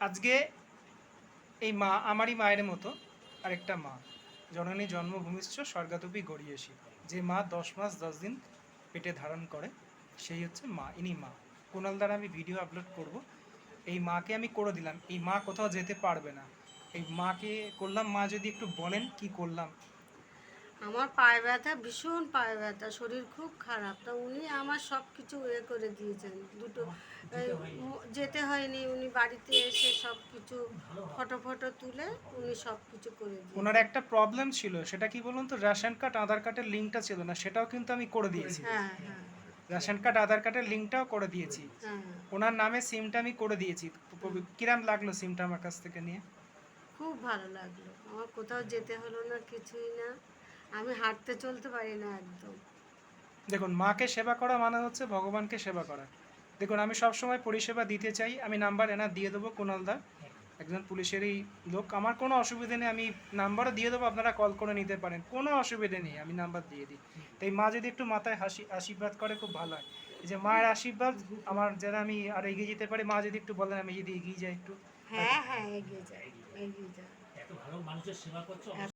আজকে এই মা আমারই মায়ের মতো আরেকটা মা। জননী জন্মভূমিষ্ঠ স্বর্গাতপি গড়িয়েছি যে মা দশ মাস দশ দিন পেটে ধারণ করে, সেই হচ্ছে মা, ইনি মা। কুণাল দ্বারা আমি ভিডিও আপলোড করব। এই মাকে আমি করে দিলাম। এই মা কোথাও যেতে পারবে না। এই মাকে করলাম, মা যদি একটু বলেন কি করলাম? আমার পায়ে ব্যথা ভীষণ পায়ে ব্যথা শরীর খুব খারাপ। তা উনি আমার সব কিছু এ করে দিয়েছেন। দুটো যেতে হয়নি উনি বাড়িতে এসে সব কিছু ফটো ফটো তুলে উনি সব কিছু করে দিয়েছেন। ওনার একটা প্রবলেম ছিল সেটা কি বলুন তো? রেশন কার্ড আধার কার্ডের লিঙ্কটা ছিল না সেটাও কিন্তু আমি করে দিয়েছি। হ্যাঁ হ্যাঁ। রেশন কার্ড আধার কার্ডের লিঙ্কটাও করে দিয়েছি। হ্যাঁ। ওনার নামে সিমটা আমি করে দিয়েছি। কিরাম লাগল সিমটা আমার কাছ থেকে নিয়ে? খুব ভালো লাগল। আমার কোথাও যেতে হলো না কিছুই না। আমি হাঁটতে চলতে পারি না একদম। দেখুন মাকে সেবা করা মানে হচ্ছে ভগবানকে সেবা করা। দেখুন আমি সব সময় পরিষেবা দিতে চাই। আমি নাম্বার এনার দিয়ে দেবো কুণালদা একজন পুলিশেরই লোক। আমার কোনো অসুবিধা নেই আমি নাম্বারও দিয়ে দেবো আপনারা কল করে নিতে পারেন। কোনো অসুবিধা নেই আমি নাম্বার দিয়ে দিই। তাই মা যদি একটু মাথায় হাসি আশীর্বাদ করে খুব ভালো হয়। এই যে মায়ের আশীর্বাদ আমার যারা আমি আর এগিয়ে যেতে পারি মা যদি একটু বলেন আমি যদি এগিয়ে যাই একটু। হ্যাঁ হ্যাঁ এগিয়ে যাই এগিয়ে যাই। এত ভালো মানুষের সেবা করছ?